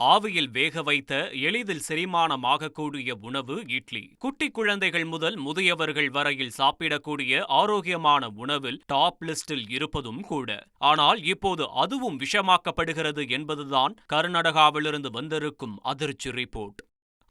ஆவியில் வேக வைத்த எளிதில் செரிமானமாகக்கூடிய உணவு இட்லி. குட்டி குழந்தைகள் முதல் முதியவர்கள் வரையில் சாப்பிடக்கூடிய ஆரோக்கியமான உணவில் டாப் லிஸ்டில் இருப்பதும் கூட. ஆனால் இப்போது அதுவும் விஷமாக்கப்படுகிறது என்பதுதான் கர்நாடகாவிலிருந்து வந்திருக்கும் அதிர்ச்சி ரிப்போர்ட்.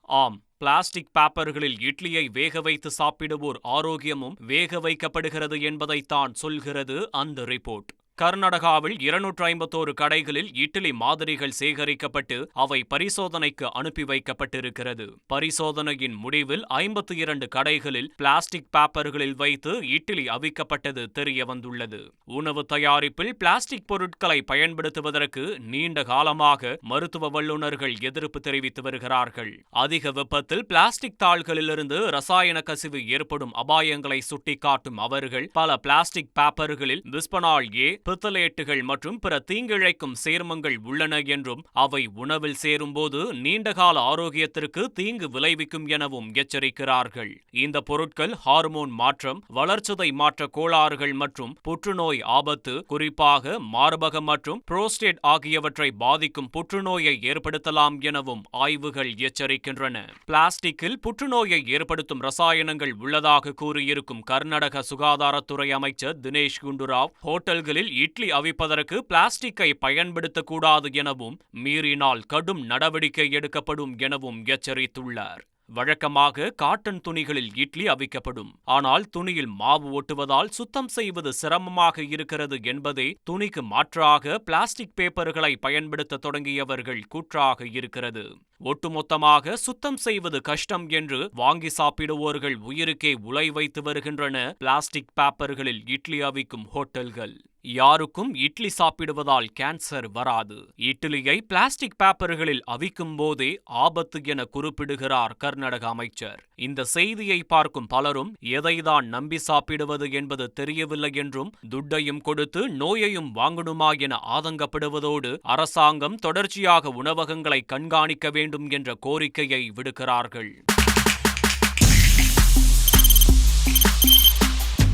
ஆம் பிளாஸ்டிக் பேப்பர்களில் இட்லியை வேக வைத்து சாப்பிடுவோர் ஆரோக்கியமும் வேக வைக்கப்படுகிறது என்பதைத்தான் சொல்கிறது அந்த ரிப்போர்ட். கர்நாடகாவில் இருநூற்று ஐம்பத்தோரு கடைகளில் இட்லி மாதிரிகள் சேகரிக்கப்பட்டு அவை பரிசோதனைக்கு அனுப்பி வைக்கப்பட்டிருக்கிறது. பரிசோதனையின் முடிவில் ஐம்பத்தி இரண்டு கடைகளில் பிளாஸ்டிக் பேப்பர்களில் வைத்து இட்லி அவிக்கப்பட்டது தெரியவந்துள்ளது. உணவு தயாரிப்பில் பிளாஸ்டிக் பொருட்களை பயன்படுத்துவதற்கு நீண்ட காலமாக மருத்துவ வல்லுநர்கள் எதிர்ப்பு தெரிவித்து வருகிறார்கள். அதிக வெப்பத்தில் பிளாஸ்டிக் தாள்களிலிருந்து ரசாயன கசிவு ஏற்படும் அபாயங்களை சுட்டிக்காட்டும் அவர்கள் பல பிளாஸ்டிக் பேப்பர்களில் பிஸ்பனால் ஏ பித்தலேட்டுகள் மற்றும் பிற தீங்கிழைக்கும் சேர்மங்கள் உள்ளன என்றும் அவை உணவில் சேரும்போது நீண்டகால ஆரோக்கியத்திற்கு தீங்கு விளைவிக்கும் எனவும் எச்சரிக்கிறார்கள். இந்த பொருட்கள் ஹார்மோன் மாற்றம் வளர்ச்சிதை மாற்ற கோளாறுகள் மற்றும் புற்றுநோய் ஆபத்து குறிப்பாக மார்பக மற்றும் புரோஸ்டேட் ஆகியவற்றை பாதிக்கும் புற்றுநோயை ஏற்படுத்தலாம் எனவும் ஆய்வுகள் எச்சரிக்கின்றன. பிளாஸ்டிக்கில் புற்றுநோயை ஏற்படுத்தும் ரசாயனங்கள் உள்ளதாக கூறியிருக்கும் கர்நாடக சுகாதாரத்துறை அமைச்சர் தினேஷ் குண்டுராவ் ஹோட்டல்களில் இட்லி அவிப்பதற்கு பிளாஸ்டிக்கை பயன்படுத்தக்கூடாது எனவும் மீறினால் கடும் நடவடிக்கை எடுக்கப்படும் எனவும் எச்சரித்துள்ளார். வழக்கமாக காட்டன் துணிகளில் இட்லி அவிக்கப்படும். ஆனால் துணியில் மாவு ஒட்டுவதால் சுத்தம் செய்வது சிரமமாக இருக்கிறது என்பதே துணிக்கு மாற்றாக பிளாஸ்டிக் பேப்பர்களை பயன்படுத்த தொடங்கியவர்கள் கூற்றாக இருக்கிறது. ஒட்டுமொத்தமாக சுத்தம் செய்வது கஷ்டம் என்று வாங்கி சாப்பிடுவோர்கள் உயிருக்கே உலை வைத்து வருகின்றன பிளாஸ்டிக் பேப்பர்களில் இட்லி அவிக்கும் ஹோட்டல்கள். யாருக்கும் இட்லி சாப்பிடுவதால் கேன்சர் வராது. இட்லியை பிளாஸ்டிக் பேப்பர்களில் அவிக்கும் போதே ஆபத்து என குறிப்பிடுகிறார் கர்நாடக அமைச்சர். இந்த செய்தியை பார்க்கும் பலரும் எதைதான் நம்பி சாப்பிடுவது என்பது தெரியவில்லை என்றும் துட்டையும் கொடுத்து நோயையும் வாங்கணுமா என ஆதங்கப்படுவதோடு அரசாங்கம் தொடர்ச்சியாக உணவகங்களை கண்காணிக்க வேண்டும் என்ற கோரிக்கையை விடுக்கிறார்கள்.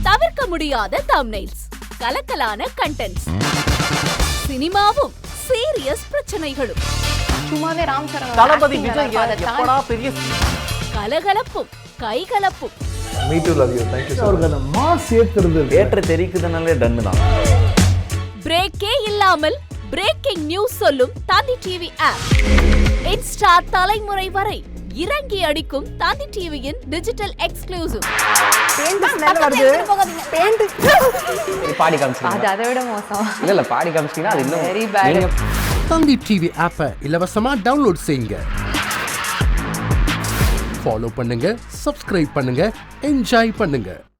தவிர்க்க முடியாத தம்னைல்ஸ் கலக்கலான கண்டென்ட்ஸ் சினிமாவும் சீரியஸ் பிரச்சனைகளும். சும்மாவே ராம் சரண் தளபதி விஜய் எப்படா பெரிய கலகலப்பும் கைகலப்பும். Me too love you thank you அவருக்கு அந்த மாஸ் ஏத்துறது தேட்டர் தெரிக்குதுனாலே டன்னு தான். பிரேக்கே இல்லாமல் பிரேக்கிங் நியூஸ் சொல்லும் தந்தி டிவி ஆப் இன்ஸ்டா தலைமுறை வரை இறங்கி அடிக்கும் தந்தி டிவியின் டிஜிட்டல் எக்ஸ்க்ளூசிவ் பாடி காமிச்சிங்க அது அதை விட மோசம். இல்ல இல்ல பாடி காமிச்சிங்கன்னா அது இன்னும் தந்தி டிவி ஆப்பை இலவசமா டவுன்லோட் செய்யுங்க. ஃபாலோ பண்ணுங்க சப்ஸ்கிரைப் பண்ணுங்க என்ஜாய் பண்ணுங்க.